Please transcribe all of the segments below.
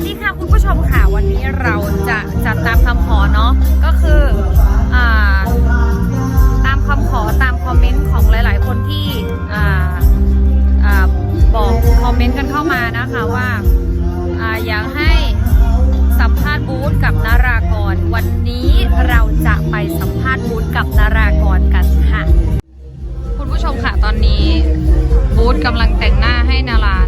วัสดีค่ะคุณผู้ชมค่ะวันนี้เราจะจัดตามคำขอเนาะก็คืออ่าตามคำขอตามคอมเมนต์ของหลาย ๆ คนที่อ่าอ่าบอกคอมเมนต์กันเข้ามานะคะว่าอ่าอยากให้สัมภาษณ์บูธกับนารากร วันนี้เราจะไปสัมภาษณ์บูธกับนารากรกันค่ะ คุณผู้ชมค่ะตอนนี้บูธกำลังแต่งหน้าให้นารา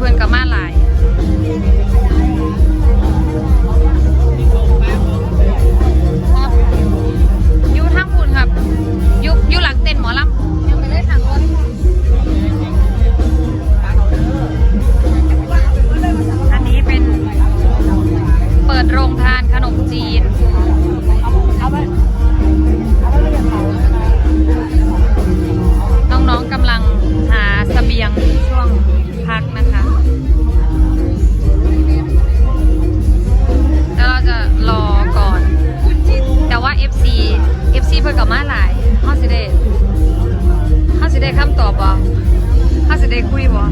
FC เกับมาหลายเฮาสิได้เฮาสิได้คำตอบบ่เฮาสิได้คุยบ่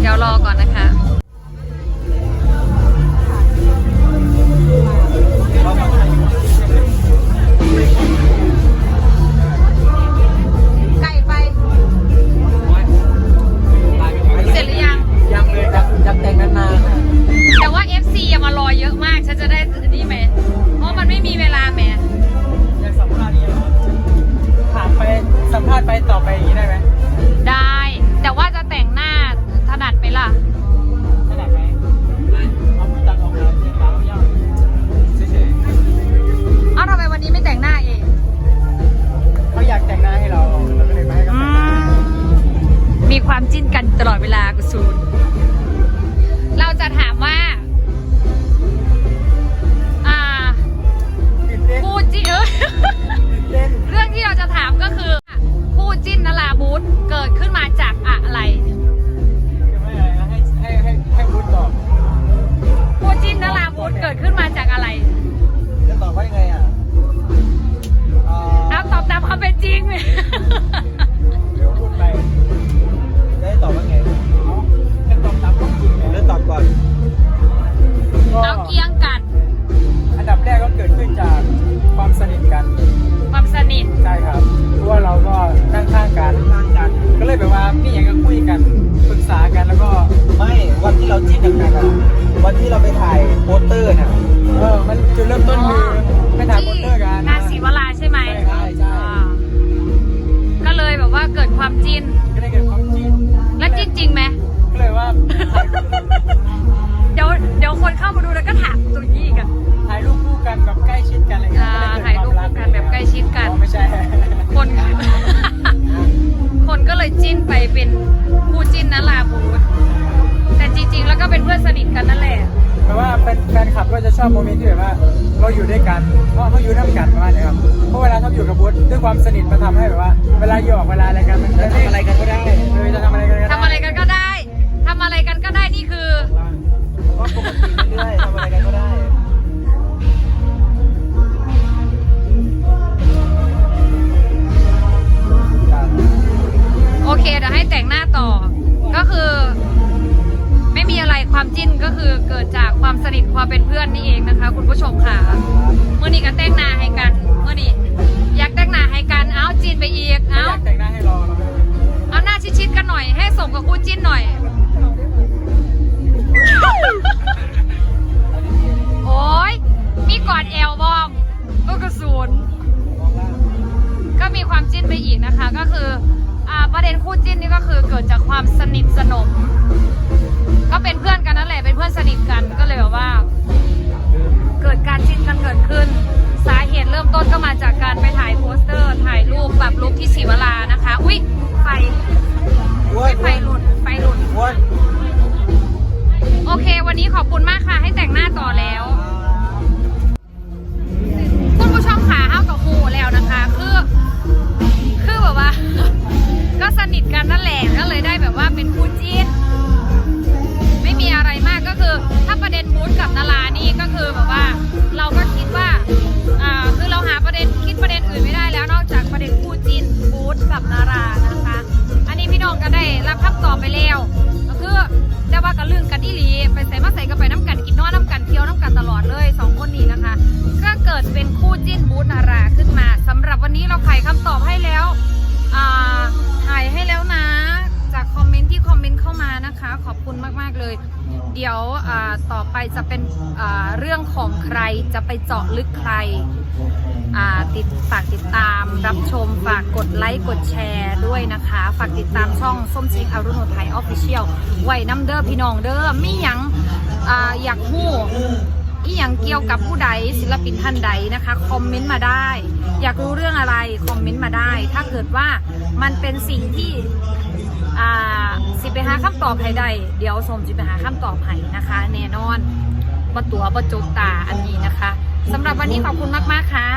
เดี๋ยวรอก่อนนะคะ ความจิ้นก็เลยเกิดความจิ้นแล้วจิ้นจริงไหม ก็เลยว่าถ่ายเดี๋ยวเดี๋ยวคนเข้ามาดูแล้วก็ถามตรงนี้อีกันถ่ อบโมเมนต์ที่แบบว่าเราอยู่ด้วยกันเพราะเขาอยู่น้ำกันประมาณนี้ครับเพราะเวลาเขาอยู่กับบูธด้วยความสนิทมันทำให้แบบว่า เวลาหยอกเวลาอะไรกันมันจะทำอะไรกันก็ได้เออจะทำอะไรกันก็ได้ทำอะไรกันก็ได้ทำอะไรกันก็ได้นี่คือก็ปกติเรื่อยๆทำอะไรกันก็ได้โอเคเดี๋ยวให้แต่งหน้าต่อ ก็คือ ไม่มีอะไรความจิ้นก็คือเกิดจาก ความสนิทความเป็นเพื่อนนี่เองนะคะ คุณผู้ชมค่ะเมื่อนี้ก็แต่งหน้าให้กันเมื่อนี้อยากแต่งหน้าให้กันเอาจีนไปอีกไม่เอาอยากแต่งหน้าให้รอเราเอาหน้าชิดๆกันหน่อย ให้สมกับคู่จิ้นหน่อย โอ้ยมีกอดแอลบอมก็กระสุนก็มีความจิ้นไปอีกนะคะ ก็คืออ่าประเด็นคู่จิ้นนี่ก็คือเกิดจากความสนิทสนม ก็เป็นเพื่อนกันนั่นแหละเป็นเพื่อนสนิทกันก็เลยแบบว่า เกิดการจิ้นกันเกิดขึ้น สาเหตุเริ่มต้นก็มาจากการไปถ่ายโปสเตอร์ ถ่ายรูปแบบลุกที่ศรีวลานะคะ อุ๊ยไฟไฟหลุดไฟหลุดโอเค วันนี้ขอบคุณมากค่ะ ให้แต่งหน้าต่อแล้วคุณผู้ชมขาห้าวกับครูแล้วนะคะ คือ คือแบบว่า ก็สนิทกันนั่นแหละ ไปแล้ว ก็คือแต่ว่ากันเรื่องกันอีหลี ไปใส่มาใส่กันไปน้ำกันกินนอนน้ำกันเที่ยวน้ำกันตลอดเลยสองคนนี้นะคะก็เกิดเป็นคู่จิ้นบูธนาราขึ้นมาสำหรับวันนี้เราไขคำตอบให้แล้วอ่าถ่ายให้แล้วนะ จากคอมเมนต์ที่คอมเมนต์เข้ามานะคะ ขอบคุณมากๆเลย เดี๋ยวต่อไปจะเป็นเรื่องของใครจะไปเจาะลึกใครติดฝากติดตาม รับชมฝากกดไลค์กดแชร์ด้วยนะคะ ฝากติดตามช่องส้มชิคอารุโนไทยออฟฟิเชียลไว้น้ำเด้อพี่น้องเด้อมีหยังออยากหู้อีหยังเกี่ยวกับผู้ใดศิลปินท่านใดนะคะคอมเมนต์มาได้ อยากรู้เรื่องอะไรคอมเมนต์มาได้ ถ้าเกิดว่ามันเป็นสิ่งที่ อ่าสิไปหาคำตอบให้ได้ เดี๋ยวสมจิไปหาคำตอบให้นะคะ แน่นอนปะตัวประจุกตาอันนี้นะคะสำหรับวันนี้ขอบคุณมาก ๆ ค่ะ